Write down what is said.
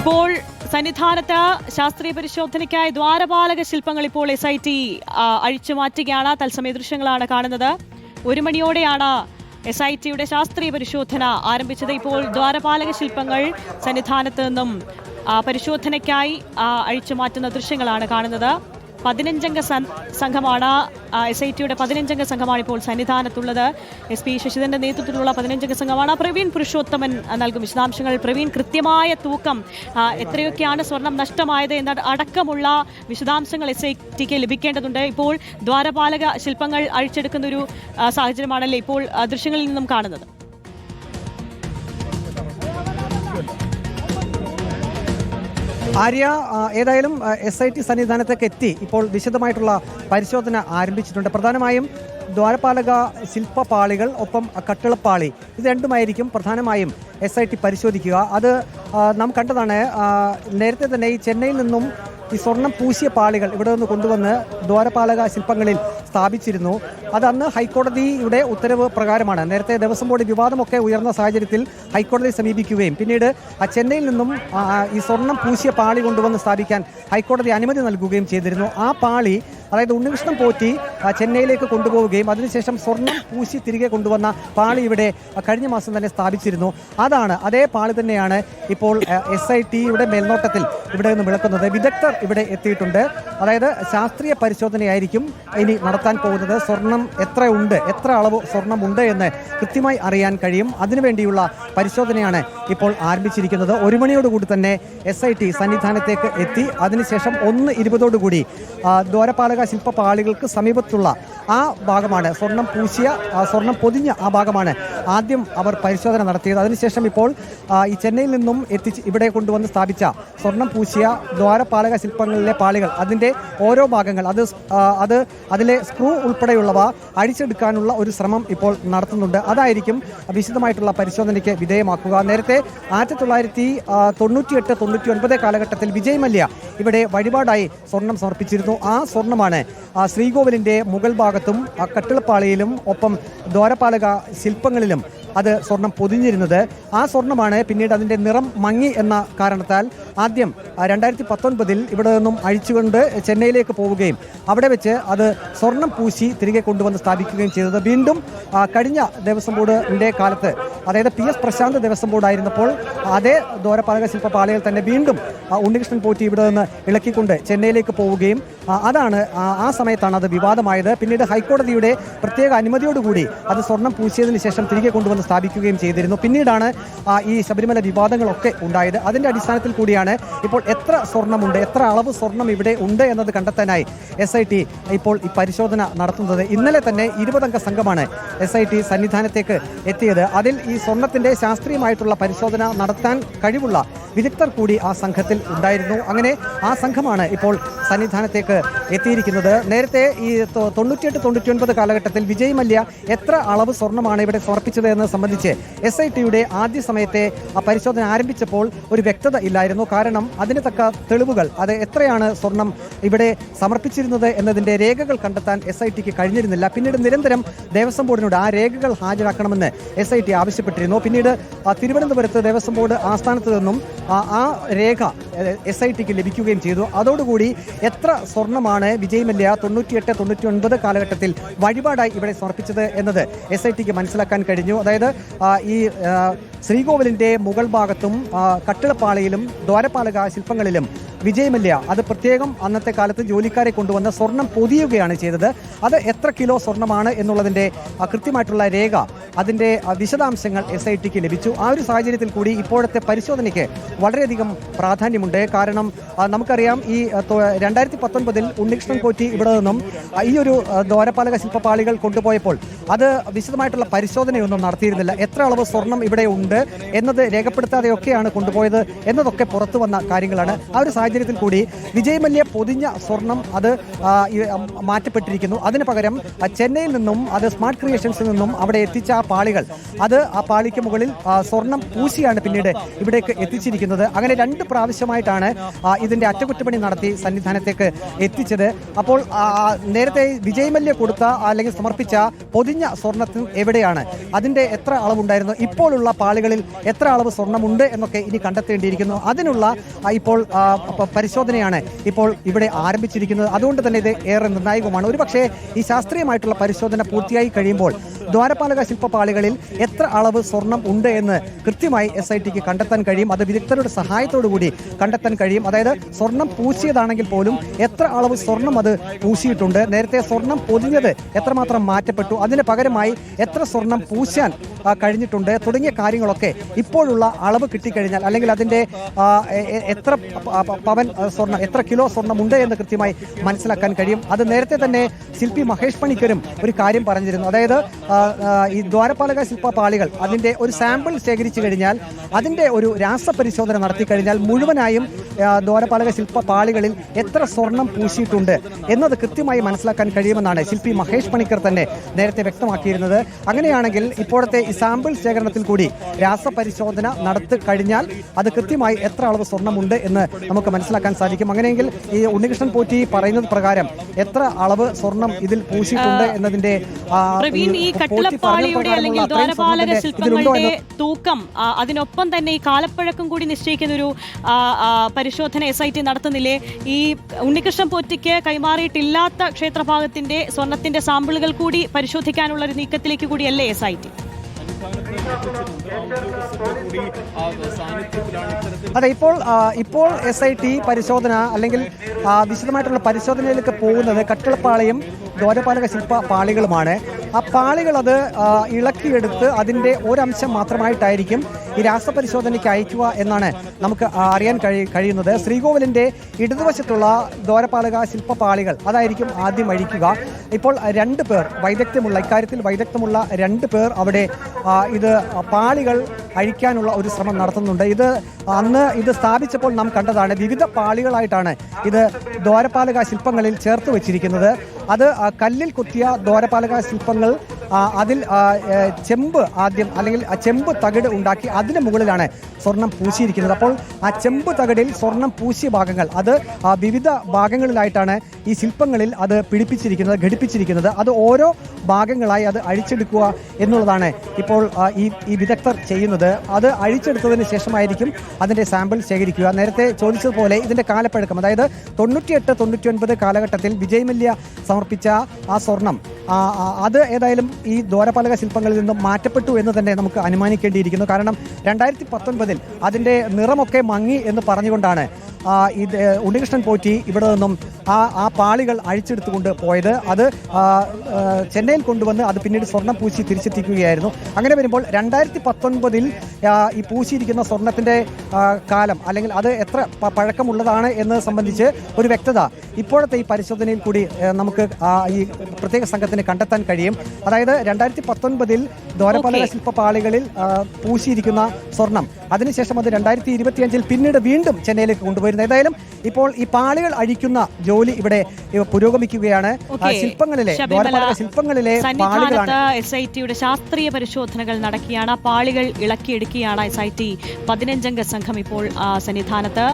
ഇപ്പോൾ സന്നിധാനത്ത് ശാസ്ത്രീയ പരിശോധനയ്ക്കായി ദ്വാരപാലക ശില്പങ്ങൾ ഇപ്പോൾ എസ് ഐ ടി അഴിച്ചു മാറ്റുകയാണ്. തത്സമയ ദൃശ്യങ്ങളാണ് കാണുന്നത്. ഒരു മണിയോടെയാണ് എസ് ഐ ടിയുടെ ശാസ്ത്രീയ പരിശോധന ആരംഭിച്ചത്. ഇപ്പോൾ ദ്വാരപാലക ശില്പങ്ങൾ സന്നിധാനത്ത് നിന്നും പരിശോധനയ്ക്കായി അഴിച്ചു മാറ്റുന്ന ദൃശ്യങ്ങളാണ് കാണുന്നത്. പതിനഞ്ചംഗ സംഘമാണ് എസ് ഐ ടിയുടെ പതിനഞ്ചംഗ സംഘമാണ് ഇപ്പോൾ സന്നിധാനത്തുള്ളത്. എസ് പി ശശിധരന്റെ നേതൃത്വത്തിലുള്ള പതിനഞ്ചംഗ സംഘമാണ്. പ്രവീൺ പുരുഷോത്തമൻ നൽകും വിശദാംശങ്ങൾ. പ്രവീൺ കൃത്യമായ തൂക്കം എത്രയൊക്കെയാണ് സ്വർണം നഷ്ടമായത് എന്ന അടക്കമുള്ള വിശദാംശങ്ങൾ എസ് ഐ ടിക്ക് ലഭിക്കേണ്ടതുണ്ട്. ഇപ്പോൾ ദ്വാരപാലക ശില്പങ്ങൾ അഴിച്ചെടുക്കുന്ന ഒരു സാഹചര്യമാണല്ലേ ഇപ്പോൾ ദൃശ്യങ്ങളിൽ നിന്നും കാണുന്നത്? ആര്യ ഏതായാലും എസ് ഐ ടി സന്നിധാനത്തേക്ക് എത്തി. ഇപ്പോൾ വിശദമായിട്ടുള്ള പരിശോധന ആരംഭിച്ചിട്ടുണ്ട്. പ്രധാനമായും ദ്വാരപാലക ശില്പപാളികൾ ഒപ്പം കട്ടിളപ്പാളി. ഇത് രണ്ടുമായിരിക്കും പ്രധാനമായും എസ് ഐ ടി പരിശോധിക്കുക. അത് നാം കണ്ടതാണ് നേരത്തെ തന്നെ ഈ ചെന്നൈയിൽ നിന്നും ഈ സ്വർണം പൂശിയ പാളികൾ ഇവിടെ നിന്ന് കൊണ്ടുവന്ന് ദ്വാരപാലക ശില്പങ്ങളിൽ സ്ഥാപിച്ചിരുന്നു. അത് അന്ന് ഹൈക്കോടതിയുടെ ഉത്തരവ് പ്രകാരമാണ്. നേരത്തെ ദേവസ്വം ബോർഡ് വിവാദമൊക്കെ ഉയർന്ന സാഹചര്യത്തിൽ ഹൈക്കോടതിയെ സമീപിക്കുകയും. പിന്നീട് ചെന്നൈയിൽ നിന്നും ഈ സ്വർണം പൂശിയ പാളി കൊണ്ടുവന്ന് സ്ഥാപിക്കാൻ ഹൈക്കോടതി അനുമതി നൽകുകയും ചെയ്തിരുന്നു. ആ പാളി അതായത് ഉണ്ണികൃഷ്ണൻ പോറ്റി ചെന്നൈയിലേക്ക് കൊണ്ടുപോവുകയും അതിനുശേഷം സ്വർണം പൂശി തിരികെ കൊണ്ടുവന്ന പാളി ഇവിടെ കഴിഞ്ഞ മാസം തന്നെ സ്ഥാപിച്ചിരുന്നു. അതാണ് അതേ പാളി തന്നെയാണ് ഇപ്പോൾ എസ് ഐ ടിയുടെ മേൽനോട്ടത്തിൽ ഇവിടെ നിന്ന് വിളക്കുന്നത്. വിദഗ്ധർ ഇവിടെ എത്തിയിട്ടുണ്ട്. അതായത് ശാസ്ത്രീയ പരിശോധനയായിരിക്കും ഇനി നടത്താൻ പോകുന്നത്. സ്വർണം എത്ര ഉണ്ട് എത്ര അളവ് സ്വർണമുണ്ട് എന്ന് കൃത്യമായി അറിയാൻ കഴിയും. അതിനുവേണ്ടിയുള്ള പരിശോധനയാണ് ഇപ്പോൾ ആരംഭിച്ചിരിക്കുന്നത്. ഒരു മണിയോടുകൂടി തന്നെ എസ് ഐ ടി സന്നിധാനത്തേക്ക് എത്തി. അതിനുശേഷം ഒന്ന് ഇരുപതോടുകൂടി ആ, ദ്വാരപാലക ശില്പപാളികൾക്ക് സമീപത്തുള്ള ആ ഭാഗമാണ്. സ്വർണം പൂശിയ സ്വർണം പൊതിഞ്ഞ ആ ഭാഗമാണ്. ആദ്യം അവർ പരിശോധന നടത്തിയത്. അതിനുശേഷം ഇപ്പോൾ ഈ ചെന്നൈയിൽ നിന്നും എത്തിച്ച് ഇവിടെ കൊണ്ടുവന്ന് സ്ഥാപിച്ച സ്വർണം പൂശിയ ദ്വാരപാലക ശില്പങ്ങളിലെ പാളികൾ അതിന്റെ ഓരോ ഭാഗങ്ങൾ അത് അത് അതിലെ സ്ക്രൂ ഉൾപ്പെടെയുള്ളവ അഴിച്ചെടുക്കാനുള്ള ഒരു ശ്രമം ഇപ്പോൾ നടത്തുന്നുണ്ട്. അതായിരിക്കും വിശദമായിട്ടുള്ള പരിശോധനയ്ക്ക് വിധേയമാക്കുക. നേരത്തെ ആയിരത്തി തൊള്ളായിരത്തി തൊണ്ണൂറ്റിയെട്ട് തൊണ്ണൂറ്റി ഒൻപത് കാലഘട്ടത്തിൽ വിജയ് മല്യ ഇവിടെ വഴിപാടായി സ്വർണം സമർപ്പിച്ചിരുന്നു. ആ സ്വർണമാണ് ആ, ശ്രീകോവിലിന്റെ മുകൾ ഭാഗത്തും കട്ടിളപ്പാളിയിലും ഒപ്പം ദ്വാരപാലക ശില്പങ്ങളിലും അത് സ്വർണം പൊതിഞ്ഞിരുന്നത്. ആ സ്വർണമാണ് പിന്നീട് അതിന്റെ നിറം മങ്ങി എന്ന കാരണത്താൽ ആദ്യം രണ്ടായിരത്തി പത്തൊൻപതിൽ ഇവിടെ നിന്നും അഴിച്ചുകൊണ്ട് ചെന്നൈയിലേക്ക് പോവുകയും അവിടെ വെച്ച് അത് സ്വർണം പൂശി തിരികെ കൊണ്ടുവന്ന് സ്ഥാപിക്കുകയും ചെയ്തത്. വീണ്ടും കഴിഞ്ഞ ദേവസ്വം ബോർഡിന്റെ കാലത്ത് അതായത് P S Prashanth Devaswom board ആയിരുന്നപ്പോൾ അതേ ദ്വാരപാലക ശില്പപാളയിൽ തന്നെ വീണ്ടും ഉണ്ണികൃഷ്ണൻ പോറ്റി ഇവിടെ നിന്ന് ഇളക്കിക്കൊണ്ട് ചെന്നൈയിലേക്ക് പോവുകയും അതാണ് ആ സമയത്താണ് അത് വിവാദമായത്. പിന്നീട് ഹൈക്കോടതിയുടെ പ്രത്യേക അനുമതിയോടുകൂടി അത് സ്വർണം പൂശിയതിന് ശേഷം തിരികെ കൊണ്ടുവന്ന് സ്ഥാപിക്കുകയും ചെയ്തിരുന്നു. പിന്നീടാണ് ഈ ശബരിമല വിവാദങ്ങളൊക്കെ ഉണ്ടായത്. അതിന്റെ അടിസ്ഥാനത്തിൽ കൂടിയാണ് ഇപ്പോൾ എത്ര സ്വർണമുണ്ട് എത്ര അളവ് സ്വർണം ഇവിടെ ഉണ്ട് എന്നത് കണ്ടെത്താനായി എസ് ഐ ടി ഇപ്പോൾ ഈ പരിശോധന നടത്തുന്നത്. ഇന്നലെ തന്നെ ഇരുപതംഗ സംഘമാണ് എസ് ഐ ടി സന്നിധാനത്തേക്ക് എത്തിയത്. അതിൽ ഈ സ്വർണത്തിന്റെ ശാസ്ത്രീയമായിട്ടുള്ള പരിശോധന നടത്താൻ കഴിവുള്ള വിദഗ്ധർ കൂടി ആ സംഘത്തിൽ ഉണ്ടായിരുന്നു. അങ്ങനെ ആ സംഘമാണ് ഇപ്പോൾ സന്നിധാനത്തേക്ക് എത്തിയിരിക്കുന്നത്. നേരത്തെ ഈ തൊണ്ണൂറ്റിയെട്ട് തൊണ്ണൂറ്റി ഒൻപത് കാലഘട്ടത്തിൽ വിജയ് മല്യ എത്ര അളവ് സ്വർണമാണ് ഇവിടെ സമർപ്പിച്ചത് എന്ന് സംബന്ധിച്ച് എസ് ഐ ടിയുടെ ആദ്യ സമയത്തെ ആ പരിശോധന ആരംഭിച്ചപ്പോൾ ഒരു വ്യക്തത ഇല്ലായിരുന്നു. കാരണം അതിന് തക്ക തെളിവുകൾ അത് എത്രയാണ് സ്വർണം ഇവിടെ സമർപ്പിച്ചിരുന്നത് എന്നതിന്റെ രേഖകൾ കണ്ടെത്താൻ എസ് ഐ ടിക്ക് കഴിഞ്ഞിരുന്നില്ല. പിന്നീട് നിരന്തരം ദേവസ്വം ബോർഡിനോട് ആ രേഖകൾ ഹാജരാക്കണമെന്ന് എസ് ഐ ടി ആവശ്യപ്പെട്ടിരുന്നു. പിന്നീട് തിരുവനന്തപുരത്ത് ദേവസ്വം ബോർഡ് ആസ്ഥാനത്ത് നിന്നും ആ രേഖ എസ് ഐ ടിക്ക് ലഭിക്കുകയും ചെയ്തു. അതോടുകൂടി എത്ര സ്വർണമാണ് വിജയ് മല്യ തൊണ്ണൂറ്റിയെട്ട് തൊണ്ണൂറ്റി ഒൻപത് കാലഘട്ടത്തിൽ വഴിപാടായി ഇവിടെ സമർപ്പിച്ചത് എന്നത് എസ് ഐ ടിക്ക് മനസ്സിലാക്കാൻ കഴിഞ്ഞു. അതായത് ഈ ശ്രീകോവിലിന്റെ മുകൾ ഭാഗത്തും കട്ടിളപ്പാളയിലും ദ്വാരപാലക ശില്പങ്ങളിലും വിജയ് മല്യ അത് പ്രത്യേകം അന്നത്തെ കാലത്ത് ജോലിക്കാരെ കൊണ്ടുവന്ന് സ്വർണം പൊതിയുകയാണ് ചെയ്തത്. അത് എത്ര കിലോ സ്വർണമാണ് എന്നുള്ളതിന്റെ കൃത്യമായിട്ടുള്ള രേഖ അതിന്റെ വിശദാംശങ്ങൾ എസ് ഐ ടിക്ക് ലഭിച്ചു. ആ ഒരു സാഹചര്യത്തിൽ കൂടി ഇപ്പോഴത്തെ പരിശോധനയ്ക്ക് വളരെയധികം പ്രാധാന്യമുണ്ട്. കാരണം നമുക്കറിയാം ഈ രണ്ടായിരത്തി പത്തൊൻപതിൽ ഉണ്ണികൃഷ്ണൻ കോറ്റി ഇവിടെ നിന്നും ഈ ഒരു ദ്വാരപാലക ശില്പപാളികൾ കൊണ്ടുപോയപ്പോൾ അത് വിശദമായിട്ടുള്ള പരിശോധനയൊന്നും നടത്തിയിരുന്നില്ല. എത്ര അളവ് സ്വർണം ഇവിടെ ഉണ്ട് എന്നത് രേഖപ്പെടുത്താതെയൊക്കെയാണ് കൊണ്ടുപോയത് എന്നതൊക്കെ പുറത്തു വന്ന കാര്യങ്ങളാണ്. ആ ഒരു സാഹചര്യത്തിൽ കൂടി വിജയ് മല്യ പൊതിഞ്ഞ സ്വർണം അത് മാറ്റപ്പെട്ടിരിക്കുന്നു. അതിന് പകരം ചെന്നൈയിൽ നിന്നും അത് സ്മാർട്ട് ക്രിയേഷൻസിൽ നിന്നും അവിടെ എത്തിച്ച ആ പാളികൾ അത് ആ പാളിക്ക് മുകളിൽ സ്വർണം പൂശിയാണ് പിന്നീട് ഇവിടേക്ക് എത്തിച്ചിരിക്കുന്നത്. അങ്ങനെ രണ്ട് പ്രാവശ്യമായിട്ടാണ് ഇതിന്റെ അറ്റകുറ്റപ്പണി നടത്തി സന്നിധാനത്തേക്ക് എത്തിച്ചത്. അപ്പോൾ നേരത്തെ വിജയ് മല്യ കൊടുത്ത അല്ലെങ്കിൽ സമർപ്പിച്ച പൊതിഞ്ഞ സ്വർണത്തിൽ എവിടെയാണ്? അതിന്റെ എത്ര അളവുണ്ടായിരുന്നു? ഇപ്പോഴുള്ള പാളികളിൽ എത്ര അളവ് സ്വർണമുണ്ട് എന്നൊക്കെ ഇനി കണ്ടെത്തേണ്ടിയിരിക്കുന്നു. അതിനുള്ള ഇപ്പോൾ പരിശോധനയാണ് ഇപ്പോൾ ഇവിടെ ആരംഭിച്ചിരിക്കുന്നത്. അതുകൊണ്ട് തന്നെ ഇത് ഏറെ നിർണായകമാണ്. ഒരുപക്ഷേ ഈ ശാസ്ത്രീയമായിട്ടുള്ള പരിശോധന പൂർത്തിയായി കഴിയുമ്പോൾ ദ്വാരപാലക ശില്പപാളികളിൽ എത്ര അളവ് സ്വർണം ഉണ്ട് എന്ന് കൃത്യമായി എസ് ഐ ടിക്ക് കണ്ടെത്താൻ കഴിയും. അത് വിദഗ്ധരുടെ സഹായത്തോടു കൂടി കണ്ടെത്താൻ കഴിയും. അതായത് സ്വർണം പൂശിയതാണെങ്കിൽ പോലും എത്ര അളവ് സ്വർണം അത് പൂശിയിട്ടുണ്ട്? നേരത്തെ സ്വർണം പൊതിഞ്ഞത് എത്രമാത്രം മാറ്റപ്പെട്ടു? അതിന് പകരമായി എത്ര സ്വർണം പൂശാൻ കഴിഞ്ഞിട്ടുണ്ട്? തുടങ്ങിയ കാര്യങ്ങളൊക്കെ ഇപ്പോഴുള്ള അളവ് കിട്ടിക്കഴിഞ്ഞാൽ അല്ലെങ്കിൽ എ- എത്ര പവൻ സ്വർണം എത്ര കിലോ സ്വർണം ഉണ്ട് എന്ന് കൃത്യമായി മനസ്സിലാക്കാൻ കഴിയും. അത് നേരത്തെ തന്നെ ശില്പി മഹേഷ് പണിക്കരും ഒരു കാര്യം പറഞ്ഞിരുന്നു. അതായത് ഈ ദ്വാരപാലക ശില്പ പാളികൾ അതിന്റെ ഒരു സാമ്പിൾ ശേഖരിച്ചു കഴിഞ്ഞാൽ അതിന്റെ ഒരു രാസപരിശോധന നടത്തി കഴിഞ്ഞാൽ മുഴുവനായും ദ്വാരപാലക ശില്പ പാളികളിൽ എത്ര സ്വർണം പൂശിയിട്ടുണ്ട് എന്നത് കൃത്യമായി മനസ്സിലാക്കാൻ കഴിയുമെന്നാണ് ശില്പി മഹേഷ് പണിക്കർ തന്നെ നേരത്തെ വ്യക്തമാക്കിയിരുന്നത്. അങ്ങനെയാണെങ്കിൽ ഇപ്പോഴത്തെ ഈ സാമ്പിൾ ശേഖരണത്തിൽ കൂടി രാസപരിശോധന നടത്തി കഴിഞ്ഞാൽ അത് കൃത്യമായി എത്ര അളവ് സ്വർണമുണ്ട് എന്ന് നമുക്ക് മനസ്സിലാക്കാൻ സാധിക്കും. അങ്ങനെയെങ്കിൽ ഈ ഉണ്ണികൃഷ്ണൻ പോറ്റി പറയുന്നത് പ്രകാരം എത്ര അളവ് സ്വർണം ഇതിൽ പൂശിയിട്ടുണ്ട് എന്നതിന്റെ പ്രകാരമുള്ള അല്ലെങ്കിൽ ദ്വാരപാലക ശില്പങ്ങളുടെ തൂക്കം അതിനൊപ്പം തന്നെ ഈ കാലപ്പഴക്കം കൂടി നിശ്ചയിക്കുന്ന ഒരു പരിശോധന എസ് ഐ ടി നടത്തുന്നില്ലേ? ഈ ഉണ്ണികൃഷ്ണൻ പോറ്റിക്ക് കൈമാറിയിട്ടില്ലാത്ത ക്ഷേത്രഭാഗത്തിന്റെ സ്വർണത്തിന്റെ സാമ്പിളുകൾ കൂടി പരിശോധിക്കാനുള്ള ഒരു നീക്കത്തിലേക്ക് കൂടിയല്ലേ എസ് ഐ ടി അതെ ഇപ്പോൾ ഇപ്പോൾ എസ് ഐ ടി പരിശോധന അല്ലെങ്കിൽ വിശദമായിട്ടുള്ള പരിശോധനയിലേക്ക് പോകുന്നത് കട്ടിളപ്പാളയും ദ്വാരപാലക ശില്പ പാളികളുമാണ്. ആ പാളികൾ അത് ഇളക്കിയെടുത്ത് അതിന്റെ ഒരംശം മാത്രമായിട്ടായിരിക്കും ഈ രാസപരിശോധനയ്ക്ക് അയക്കുക എന്നാണ് നമുക്ക് അറിയാൻ കഴി കഴിയുന്നത്. ശ്രീകോവിലിന്റെ ഇടതുവശത്തുള്ള ദ്വാരപാലക ശില്പപാളികൾ അതായിരിക്കും ആദ്യം അഴിക്കുക. ഇപ്പോൾ രണ്ട് പേർ വൈദഗ്ധ്യമുള്ള ഇക്കാര്യത്തിൽ വൈദഗ്ധ്യമുള്ള രണ്ട് പേർ അവിടെ ഇത് പാളികൾ അഴിക്കാനുള്ള ഒരു ശ്രമം നടത്തുന്നുണ്ട്. ഇത് അന്ന് ഇത് സ്ഥാപിച്ചപ്പോൾ നാം കണ്ടതാണ് വിവിധ പാളികളായിട്ടാണ് ഇത് ദ്വാരപാലക ശില്പങ്ങളിൽ ചേർത്ത് വെച്ചിരിക്കുന്നത്. അത് കല്ലിൽ കുത്തിയ ദ്വാരപാലക ശില്പങ്ങൾ അതിൽ ചെമ്പ് ആദ്യം അല്ലെങ്കിൽ ചെമ്പ് തകിട് ഉണ്ടാക്കി അതിന് മുകളിലാണ് സ്വർണം പൂശിയിരിക്കുന്നത്. അപ്പോൾ ആ ചെമ്പ് തകടിൽ സ്വർണം പൂശിയ ഭാഗങ്ങൾ അത് വിവിധ ഭാഗങ്ങളിലായിട്ടാണ് ഈ ശില്പങ്ങളിൽ അത് പിടിപ്പിച്ചിരിക്കുന്നത് ഘടിപ്പിച്ചിരിക്കുന്നത്. അത് ഓരോ ഭാഗങ്ങളായി അത് അഴിച്ചെടുക്കുക എന്നുള്ളതാണ് ഇപ്പോൾ ഈ ഈ വിദഗ്ധർ ചെയ്യുന്നത്. അത് അഴിച്ചെടുത്തതിന് ശേഷമായിരിക്കും അതിന്റെ സാമ്പിൾ ശേഖരിക്കുക. നേരത്തെ ചോദിച്ചതുപോലെ ഇതിന്റെ കാലപ്പഴക്കം അതായത് തൊണ്ണൂറ്റിയെട്ട് തൊണ്ണൂറ്റി ഒൻപത് കാലഘട്ടത്തിൽ വിജയ് മല്യ സമർപ്പിച്ച ആ സ്വർണം അത് ഏതായാലും ഈ ദ്വാരപാലക ശില്പങ്ങളിൽ നിന്നും മാറ്റപ്പെട്ടു എന്ന് തന്നെ നമുക്ക് അനുമാനിക്കേണ്ടിയിരിക്കുന്നു. കാരണം രണ്ടായിരത്തി പത്തൊൻപതിൽ അതിന്റെ നിറമൊക്കെ മങ്ങി എന്ന് പറഞ്ഞുകൊണ്ടാണ് ഇത് ഉണ്ണികൃഷ്ണൻ പോറ്റി ഇവിടെ നിന്നും ആ ആ പാളികൾ അഴിച്ചെടുത്തുകൊണ്ട് പോയത്. അത് ചെന്നൈയിൽ കൊണ്ടുവന്ന് അത് പിന്നീട് സ്വർണം പൂശി തിരിച്ചെത്തിക്കുകയായിരുന്നു. അങ്ങനെ വരുമ്പോൾ രണ്ടായിരത്തി പത്തൊൻപതിൽ ഈ പൂശിയിരിക്കുന്ന സ്വർണത്തിന്റെ കാലം അല്ലെങ്കിൽ അത് എത്ര പഴക്കമുള്ളതാണ് എന്ന് സംബന്ധിച്ച് ഒരു വ്യക്തത. ഇപ്പോഴത്തെ ഈ പരിശോധനയിൽ കൂടി നമുക്ക് ഈ പ്രത്യേക സംഘത്തിന് കണ്ടെത്താൻ കഴിയും. അതായത് രണ്ടായിരത്തി പത്തൊൻപതിൽ ദ്വാരപാലക ശില്പ ശില്പപാളികളിൽ പൂശിയിരിക്കുന്ന സ്വർണം. അതിനുശേഷം അത് രണ്ടായിരത്തി ഇരുപത്തിയഞ്ചിൽ പിന്നീട് വീണ്ടും ചെന്നൈയിലേക്ക് കൊണ്ടുപോയിരുന്നു ഏതായാലും ഇപ്പോൾ ഈ പാളികൾ അഴിക്കുന്ന ജോലി ഇവിടെ പുരോഗമിക്കുകയാണ്. ശില്പങ്ങളിലെ ശില്പങ്ങളിലെ പാളികളാണ്. എസ് ഐ ടിയുടെ ശാസ്ത്രീയ പരിശോധനകൾ നടക്കുകയാണ്. പാളികൾ ഇളക്കിയെടുക്കുകയാണ് എസ് ഐ ടി പതിനഞ്ചംഗ സംഘം ഇപ്പോൾ സന്നിധാനത്ത്.